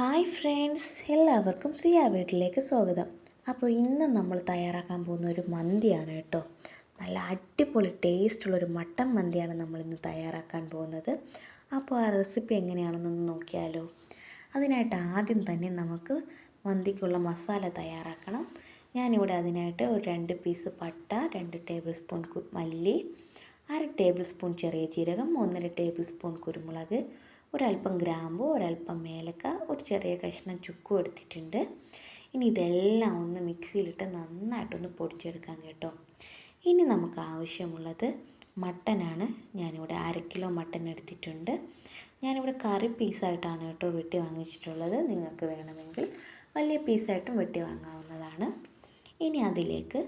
Hi friends എല്ലാവർക്കും സിയ വീട്ടിലേക്ക് സ്വാഗതം. അപ്പോൾ ഇന്ന് നമ്മൾ തയ്യാറാക്കാൻ പോകുന്ന ഒരു മന്തിയാണ് കേട്ടോ. നല്ല അടിപൊളി ടേസ്റ്റുള്ളൊരു മട്ടൻ മന്തിയാണ് നമ്മൾ ഇന്ന് തയ്യാറാക്കാൻ പോകുന്നത്. അപ്പോൾ ആ റെസിപ്പി എങ്ങനെയാണെന്നൊന്ന് നോക്കിയാലോ. അതിനായിട്ട് ആദ്യം തന്നെ നമുക്ക് മന്തിക്കുള്ള മസാല തയ്യാറാക്കണം. ഞാനിവിടെ അതിനായിട്ട് ഒരു രണ്ട് പീസ് പട്ട രണ്ട് ടേബിൾ സ്പൂൺ മല്ലി അര ടേബിൾ സ്പൂൺ ചെറിയ ജീരകം ഒന്നര ടേബിൾ സ്പൂൺ കുരുമുളക് ഒരല്പം ഗ്രാമ്പു ഒരല്പം ഏലക്ക ഒരു ചെറിയ കഷ്ണം ചുക്കും എടുത്തിട്ടുണ്ട്. ഇനി ഇതെല്ലാം ഒന്ന് മിക്സിയിലിട്ട് നന്നായിട്ടൊന്ന് പൊടിച്ചെടുക്കാം കേട്ടോ. ഇനി നമുക്ക് ആവശ്യമുള്ളത് മട്ടനാണ്. ഞാനിവിടെ അര കിലോ മട്ടൻ എടുത്തിട്ടുണ്ട്. ഞാനിവിടെ കറി പീസായിട്ടാണ് കേട്ടോ വെട്ടി വാങ്ങിച്ചിട്ടുള്ളത്. നിങ്ങൾക്ക് വേണമെങ്കിൽ വലിയ പീസായിട്ടും വെട്ടി വാങ്ങാവുന്നതാണ്. ഇനി അതിലേക്ക്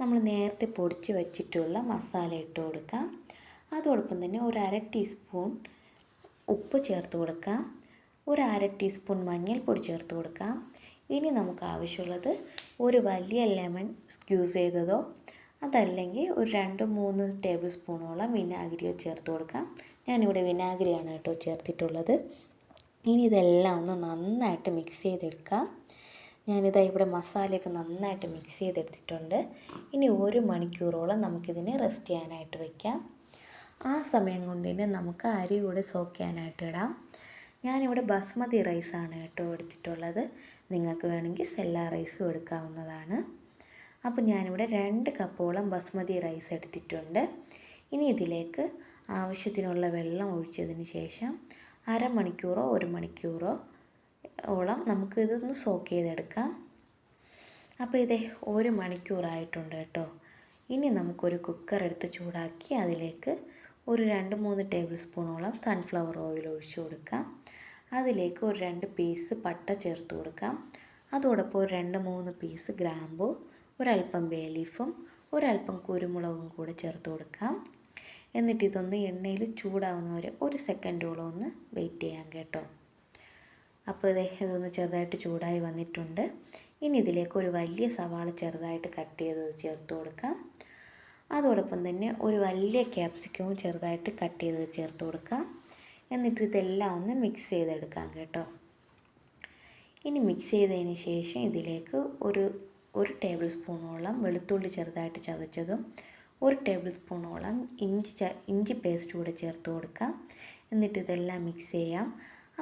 നമ്മൾ നേരത്തെ പൊടിച്ച് വെച്ചിട്ടുള്ള മസാല ഇട്ട് കൊടുക്കാം. അതോടൊപ്പം തന്നെ ഒരു അര ടീസ്പൂൺ ഉപ്പ് ചേർത്ത് കൊടുക്കാം. ഒരു അര ടീസ്പൂൺ മഞ്ഞൾപ്പൊടി ചേർത്ത് കൊടുക്കാം. ഇനി നമുക്ക് ആവശ്യമുള്ളത് ഒരു വലിയ ലെമൺ സ്ക്യൂസ് ചെയ്തതോ അതല്ലെങ്കിൽ ഒരു രണ്ട് മൂന്ന് ടേബിൾ സ്പൂണോളം വിനാഗിരിയോ ചേർത്ത് കൊടുക്കാം. ഞാനിവിടെ വിനാഗിരിയാണ് കേട്ടോ ചേർത്തിട്ടുള്ളത്. ഇനി ഇതെല്ലാം ഒന്ന് നന്നായിട്ട് മിക്സ് ചെയ്തെടുക്കാം. ഞാനിതാ ഇവിടെ മസാലയൊക്കെ നന്നായിട്ട് മിക്സ് ചെയ്തെടുത്തിട്ടുണ്ട്. ഇനി ഒരു മണിക്കൂറോളം നമുക്കിതിനെ റെസ്റ്റ് ചെയ്യാനായിട്ട് വയ്ക്കാം ആ സമയം കൊണ്ട് തന്നെ നമുക്ക് അരി കൂടെ സോക്ക് ചെയ്യാനായിട്ട് ഇടാം. ഞാനിവിടെ ബസ്മതി റൈസാണ് കേട്ടോ എടുത്തിട്ടുള്ളത്. നിങ്ങൾക്ക് വേണമെങ്കിൽ സെല്ല റൈസും എടുക്കാവുന്നതാണ്. അപ്പോൾ ഞാനിവിടെ രണ്ട് കപ്പോളം ബസ്മതി റൈസ് എടുത്തിട്ടുണ്ട്. ഇനി ഇതിലേക്ക് ആവശ്യത്തിനുള്ള വെള്ളം ഒഴിച്ചതിന് ശേഷം അരമണിക്കൂറോ ഒരു മണിക്കൂറോ ഓളം നമുക്ക് ഇതൊന്ന് സോക്ക് ചെയ്തെടുക്കാം. അപ്പോൾ ഇതേ ഒരു മണിക്കൂറായിട്ടുണ്ട് കേട്ടോ. ഇനി നമുക്കൊരു കുക്കർ എടുത്ത് ചൂടാക്കി അതിലേക്ക് ഒരു രണ്ട് മൂന്ന് ടേബിൾ സ്പൂണോളം സൺഫ്ലവർ ഓയിൽ ഒഴിച്ചു കൊടുക്കാം. അതിലേക്ക് ഒരു രണ്ട് പീസ് പട്ട ചേർത്ത് കൊടുക്കാം. അതോടൊപ്പം ഒരു രണ്ട് മൂന്ന് പീസ് ഗ്രാമ്പു ഒരല്പം ബേ ലീഫും ഒരല്പം കുരുമുളകും കൂടെ ചേർത്ത് കൊടുക്കാം. എന്നിട്ട് ഇതൊന്ന് എണ്ണയിൽ ചൂടാവുന്ന വരെ ഒരു സെക്കൻഡോളം ഒന്ന് വെയിറ്റ് ചെയ്യാം കേട്ടോ. അപ്പോൾ ഇതേ ഇതൊന്ന് ചെറുതായിട്ട് ചൂടായി വന്നിട്ടുണ്ട്. ഇനി ഇതിലേക്ക് ഒരു വലിയ സവാള ചെറുതായിട്ട് കട്ട് ചെയ്തത് ചേർത്ത് കൊടുക്കാം. അതോടൊപ്പം തന്നെ ഒരു വലിയ ക്യാപ്സിക്കവും ചെറുതായിട്ട് കട്ട് ചെയ്ത് ചേർത്ത് കൊടുക്കാം എന്നിട്ട് ഇതെല്ലാം ഒന്ന് മിക്സ് ചെയ്തെടുക്കാം കേട്ടോ. ഇനി മിക്സ് ചെയ്തതിന് ശേഷം ഇതിലേക്ക് ഒരു ഒരു ടേബിൾ സ്പൂണോളം വെളുത്തുള്ളി ചെറുതായിട്ട് ചതച്ചതും ഒരു ടേബിൾ സ്പൂണോളം ഇഞ്ചി ച ഇഞ്ചി പേസ്റ്റ് കൂടെ ചേർത്ത് കൊടുക്കാം എന്നിട്ട് ഇതെല്ലാം മിക്സ് ചെയ്യാം.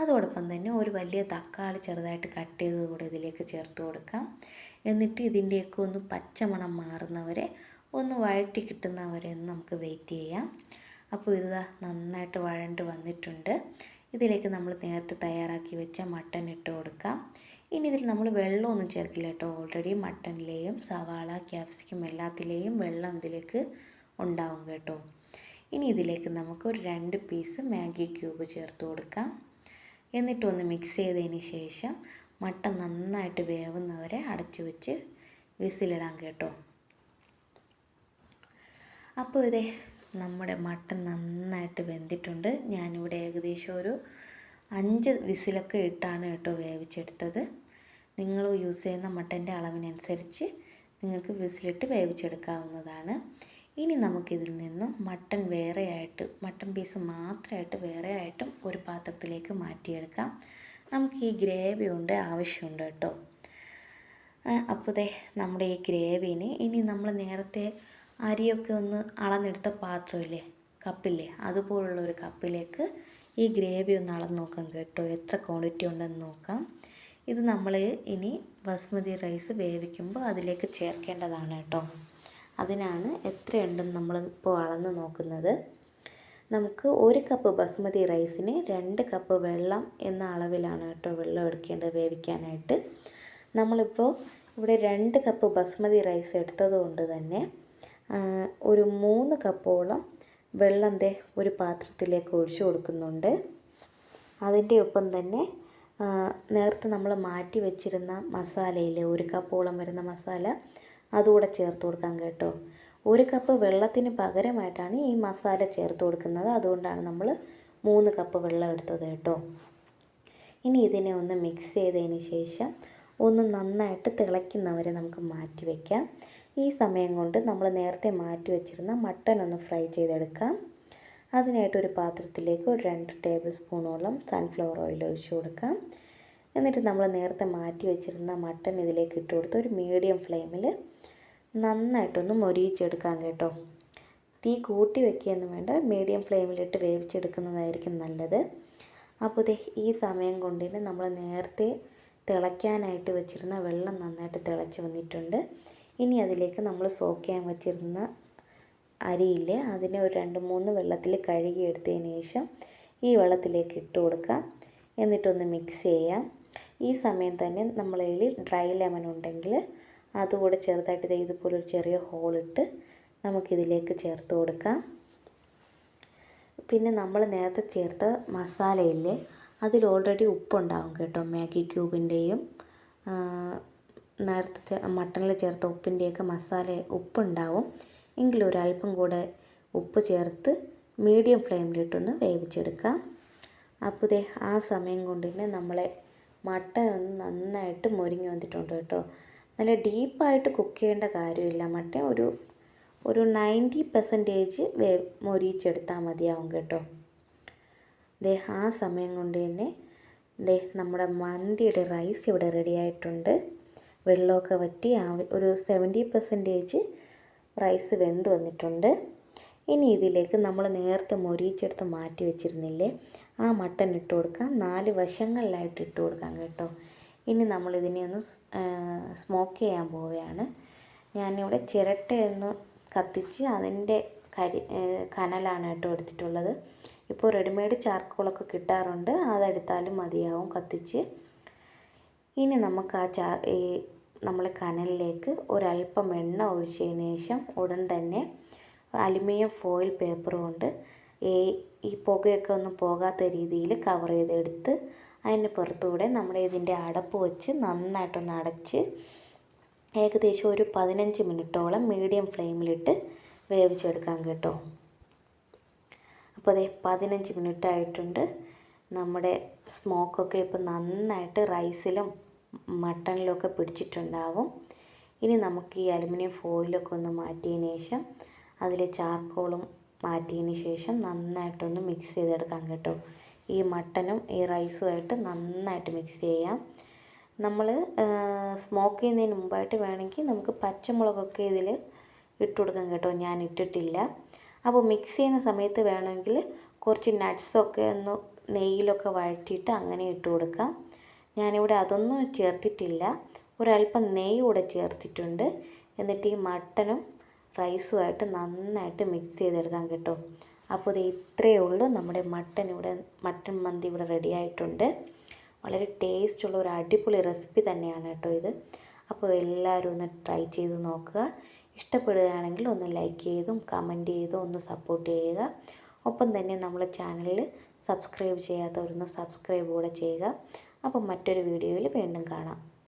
അതോടൊപ്പം തന്നെ ഒരു വലിയ തക്കാളി ചെറുതായിട്ട് കട്ട് ചെയ്തത് കൂടെ ഇതിലേക്ക് ചേർത്ത് കൊടുക്കാം. എന്നിട്ട് ഇതിന്റെയൊക്കെ ഒന്ന് പച്ചമണം മാറുന്നവരെ ഒന്ന് വഴറ്റി കിട്ടുന്നവരെ ഒന്ന് നമുക്ക് വെയിറ്റ് ചെയ്യാം. അപ്പോൾ ഇത് നന്നായിട്ട് വഴണ്ട് വന്നിട്ടുണ്ട്. ഇതിലേക്ക് നമ്മൾ നേരത്തെ തയ്യാറാക്കി വെച്ച മട്ടൻ ഇട്ട് കൊടുക്കാം. ഇനി ഇതിൽ നമ്മൾ വെള്ളമൊന്നും ചേർക്കില്ല കേട്ടോ. ഓൾറെഡി മട്ടനിലെയും സവാള ക്യാപ്സിക്കം എല്ലാത്തിലെയും വെള്ളം ഇതിലേക്ക് ഉണ്ടാവും കേട്ടോ. ഇനി ഇതിലേക്ക് നമുക്ക് ഒരു രണ്ട് പീസ് മാഗി ക്യൂബ് ചേർത്ത് കൊടുക്കാം. എന്നിട്ടൊന്ന് മിക്സ് ചെയ്തതിന് ശേഷം മട്ടൻ നന്നായിട്ട് വേവുന്നവരെ അടച്ചു വെച്ച് വിസിലിടാം കേട്ടോ. അപ്പോൾ ഇതേ നമ്മുടെ മട്ടൻ നന്നായിട്ട് വെന്തിട്ടുണ്ട്. ഞാനിവിടെ ഏകദേശം ഒരു അഞ്ച് വിസിലൊക്കെ ഇട്ടാണ് കേട്ടോ വേവിച്ചെടുത്തത്. നിങ്ങൾ യൂസ് ചെയ്യുന്ന മട്ടന്റെ അളവിനനുസരിച്ച് നിങ്ങൾക്ക് വിസിലിട്ട് വേവിച്ചെടുക്കാവുന്നതാണ്. ഇനി നമുക്കിതിൽ നിന്നും മട്ടൻ വേറെയായിട്ട് മട്ടൺ പീസ് മാത്രമായിട്ട് വേറെ ആയിട്ടും ഒരു പാത്രത്തിലേക്ക് മാറ്റിയെടുക്കാം. നമുക്ക് ഈ ഗ്രേവി ഉണ്ട് ആവശ്യമുണ്ട് കേട്ടോ. അപ്പോൾ ദേ നമ്മുടെ ഈ ഗ്രേവിന് ഇനി നമ്മൾ നേരത്തെ അരിയൊക്കെ ഒന്ന് അളന്നെടുത്ത പാത്രമില്ലേ കപ്പില്ലേ അതുപോലുള്ള ഒരു കപ്പിലേക്ക് ഈ ഗ്രേവി ഒന്ന് അളന്ന് നോക്കാം കേട്ടോ. എത്ര ക്വാണ്ടിറ്റി ഉണ്ടെന്ന് നോക്കാം. ഇത് നമ്മൾ ഇനി ബസ്മതി റൈസ് വേവിക്കുമ്പോൾ അതിലേക്ക് ചേർക്കേണ്ടതാണ് കേട്ടോ. അതിനാണ് എത്രയുണ്ടെന്ന് നമ്മൾ ഇപ്പോൾ അളന്ന് നോക്കുന്നത്. നമുക്ക് ഒരു കപ്പ് ബസ്മതി റൈസിന് രണ്ട് കപ്പ് വെള്ളം എന്ന അളവിലാണ് കേട്ടോ വെള്ളം എടുക്കേണ്ടത് വേവിക്കാനായിട്ട്. നമ്മളിപ്പോൾ ഇവിടെ രണ്ട് കപ്പ് ബസ്മതി റൈസ് എടുത്തത് കൊണ്ട് തന്നെ ഒരു മൂന്ന് കപ്പോളം വെള്ളം ദേ ഒരു പാത്രത്തിലേക്ക് ഒഴിച്ചു കൊടുക്കുന്നുണ്ട്. അതിന്റെ ഒപ്പം തന്നെ നേരത്തെ നമ്മൾ മാറ്റി വെച്ചിരുന്ന മസാലയിലെ ഒരു കപ്പോളം വരുന്ന മസാല അതുകൂടെ ചേർത്ത് കൊടുക്കാം കേട്ടോ. ഒരു കപ്പ് വെള്ളത്തിന് പകരമായിട്ടാണ് ഈ മസാല ചേർത്ത് കൊടുക്കുന്നത്. അതുകൊണ്ടാണ് നമ്മൾ മൂന്ന് കപ്പ് വെള്ളം എടുത്തത് കേട്ടോ. ഇനി ഇതിനെ ഒന്ന് മിക്സ് ചെയ്തതിന് ശേഷം ഒന്ന് നന്നായിട്ട് തിളയ്ക്കുന്നവരെ നമുക്ക് മാറ്റി വയ്ക്കാം ഈ സമയം കൊണ്ട് നമ്മൾ നേരത്തെ മാറ്റി വെച്ചിരുന്ന മട്ടൻ ഒന്ന് ഫ്രൈ ചെയ്തെടുക്കാം. അതിനായിട്ട് ഒരു പാത്രത്തിലേക്ക് ഒരു രണ്ട് ടേബിൾ സ്പൂണോളം സൺഫ്ലവർ ഓയിൽ ഒഴിച്ചു കൊടുക്കാം. എന്നിട്ട് നമ്മൾ നേരത്തെ മാറ്റി വെച്ചിരുന്ന മട്ടൺ ഇതിലേക്ക് ഇട്ട് കൊടുത്ത് ഒരു മീഡിയം ഫ്ലെയിമിൽ നന്നായിട്ടൊന്ന് മൊരിയിച്ചെടുക്കാം കേട്ടോ. തീ കൂട്ടി വെക്കുകയൊന്നും വേണ്ട മീഡിയം ഫ്ലെയിമിലിട്ട് വേവിച്ചെടുക്കുന്നതായിരിക്കും നല്ലത്. അപ്പോൾ ദേ ഈ സമയം കൊണ്ടിന് നമ്മൾ നേരത്തെ തിളയ്ക്കാനായിട്ട് വെച്ചിരുന്ന വെള്ളം നന്നായിട്ട് തിളച്ച് വന്നിട്ടുണ്ട്. ഇനി അതിലേക്ക് നമ്മൾ സോക്ക് ചെയ്യാൻ വെച്ചിരുന്ന അരിയില്ലേ അതിനെ ഒരു രണ്ട് മൂന്ന് വെള്ളത്തിൽ കഴുകി എടുത്തതിന് ശേഷം ഈ വെള്ളത്തിലേക്ക് ഇട്ട് കൊടുക്കാം എന്നിട്ടൊന്ന് മിക്സ് ചെയ്യാം ഈ സമയം തന്നെ നമ്മളതിൽ ഡ്രൈ ലെമൺ ഉണ്ടെങ്കിൽ അതുകൂടെ ചെറുതായിട്ട് ദേ ഇതുപോലെ ഒരു ചെറിയ ഹോളിട്ട് നമുക്കിതിലേക്ക് ചേർത്ത് കൊടുക്കാം. പിന്നെ നമ്മൾ നേരത്തെ ചേർത്ത മസാലയില്ലേ അതിൽ ഓൾറെഡി ഉപ്പുണ്ടാവും കേട്ടോ. മാഗി ക്യൂബിന്റെയും നേരത്തെ മട്ടണിൽ ചേർത്ത ഉപ്പിന്റെയൊക്കെ മസാല ഉപ്പുണ്ടാവും. എങ്കിലും ഒരല്പം കൂടെ ഉപ്പ് ചേർത്ത് മീഡിയം ഫ്ലെയിമിലിട്ടൊന്ന് വേവിച്ചെടുക്കാം. അപ്പോൾ ഇതേ ആ സമയം കൊണ്ട് തന്നെ നമ്മളെ മട്ടൻ ഒന്ന് നന്നായിട്ട് മുരിങ്ങി വന്നിട്ടുണ്ട് കേട്ടോ. നല്ല ഡീപ്പായിട്ട് കുക്ക് ചെയ്യേണ്ട കാര്യമില്ല. മട്ടൻ ഒരു ഒരു നയന്റി പെർസെന്റേജ് വേ മുരിച്ചെടുത്താൽ മതിയാവും കേട്ടോ. ദേ ആ സമയം കൊണ്ട് തന്നെ ദേ നമ്മുടെ മന്തിയുടെ റൈസ് ഇവിടെ റെഡി ആയിട്ടുണ്ട്. വെള്ളമൊക്കെ വറ്റി ഒരു സെവന്റി പെർസെന്റേജ് റൈസ് വെന്ത് വന്നിട്ടുണ്ട്. ഇനി ഇതിലേക്ക് നമ്മൾ നേരത്തെ മൊരിയിച്ചെടുത്ത് മാറ്റി വെച്ചിരുന്നില്ലേ ആ മട്ടൻ ഇട്ട് കൊടുക്കാം. നാല് വശങ്ങളിലായിട്ട് ഇട്ട് കൊടുക്കാം കേട്ടോ. ഇനി നമ്മൾ ഇതിനെ ഒന്ന് സ്മോക്ക് ചെയ്യാൻ പോവുകയാണ്. ഞാനിവിടെ ചിരട്ടയൊന്ന് കത്തിച്ച് അതിന്റെ കരി കനലാണ് കേട്ടോ എടുത്തിട്ടുള്ളത്. ഇപ്പോൾ റെഡിമെയ്ഡ് ചാർക്കോളൊക്കെ കിട്ടാറുണ്ട്. അതെടുത്താലും മതിയാവും കത്തിച്ച്. ഇനി നമുക്ക് ആ ചാ ഈ നമ്മൾ കനലിലേക്ക് ഒരല്പം എണ്ണ ഒഴിച്ചതിന് ശേഷം ഉടൻ തന്നെ അലുമിനിയം ഫോയിൽ പേപ്പർ കൊണ്ട് ഈ പുകയൊക്കെ ഒന്നും പോകാത്ത രീതിയിൽ കവർ ചെയ്തെടുത്ത് അതിന് പുറത്തുകൂടെ നമ്മൾ ഇതിന്റെ അടപ്പ് വെച്ച് നന്നായിട്ടൊന്ന് അടച്ച് ഏകദേശം ഒരു പതിനഞ്ച് മിനിറ്റോളം മീഡിയം ഫ്ലെയിമിലിട്ട് വേവിച്ചെടുക്കാം കേട്ടോ. അപ്പോൾ അതേ പതിനഞ്ച് മിനിറ്റ് ആയിട്ടുണ്ട് നമ്മുടെ സ്മോക്കൊക്കെ ഇപ്പോൾ നന്നായിട്ട് റൈസിലും മട്ടണിലൊക്കെ പിടിച്ചിട്ടുണ്ടാവും. ഇനി നമുക്ക് ഈ അലുമിനിയം ഫോയിലൊക്കെ ഒന്ന് മാറ്റിയതിന് ശേഷം അതിൽ ചാർക്കോളും മാറ്റിയതിന് ശേഷം നന്നായിട്ടൊന്ന് മിക്സ് ചെയ്തെടുക്കാം കേട്ടോ. ഈ മട്ടനും ഈ റൈസുമായിട്ട് നന്നായിട്ട് മിക്സ് ചെയ്യാം. നമ്മൾ സ്മോക്ക് ചെയ്യുന്നതിന് മുമ്പായിട്ട് വേണമെങ്കിൽ നമുക്ക് പച്ചമുളകൊക്കെ ഇതിൽ ഇട്ട് കൊടുക്കാം കേട്ടോ. ഞാൻ ഇട്ടിട്ടില്ല. അപ്പോൾ മിക്സ് ചെയ്യുന്ന സമയത്ത് വേണമെങ്കിൽ കുറച്ച് നട്ട്സൊക്കെ ഒന്ന് നെയ്യിലൊക്കെ വഴറ്റിയിട്ട് അങ്ങനെ ഇട്ട് കൊടുക്കാം. ഞാനിവിടെ അതൊന്നും ചേർത്തിട്ടില്ല. ഒരല്പം നെയ്യ് കൂടെ ചേർത്തിട്ടുണ്ട്. എന്നിട്ട് ഈ മട്ടനും റൈസുമായിട്ട് നന്നായിട്ട് മിക്സ് ചെയ്തെടുക്കാം കേട്ടോ. അപ്പോൾ ഇത് ഇത്രയേ ഉള്ളൂ നമ്മുടെ മട്ടൻ ഇവിടെ മട്ടൻ മന്തി ഇവിടെ റെഡി ആയിട്ടുണ്ട്. വളരെ ടേസ്റ്റുള്ള ഒരു അടിപൊളി റെസിപ്പി തന്നെയാണ് കേട്ടോ ഇത്. അപ്പോൾ എല്ലാവരും ഒന്ന് ട്രൈ ചെയ്ത് നോക്കുക. ഇഷ്ടപ്പെടുകയാണെങ്കിൽ ഒന്ന് ലൈക്ക് ചെയ്തും കമന്റ് ചെയ്തും ഒന്ന് സപ്പോർട്ട് ചെയ്യുക. ഒപ്പം തന്നെ നമ്മളെ ചാനലിൽ സബ്സ്ക്രൈബ് ചെയ്യാത്തവരൊന്ന് സബ്സ്ക്രൈബ് കൂടെ ചെയ്യുക. അപ്പം മറ്റൊരു വീഡിയോയിൽ വീണ്ടും കാണാം.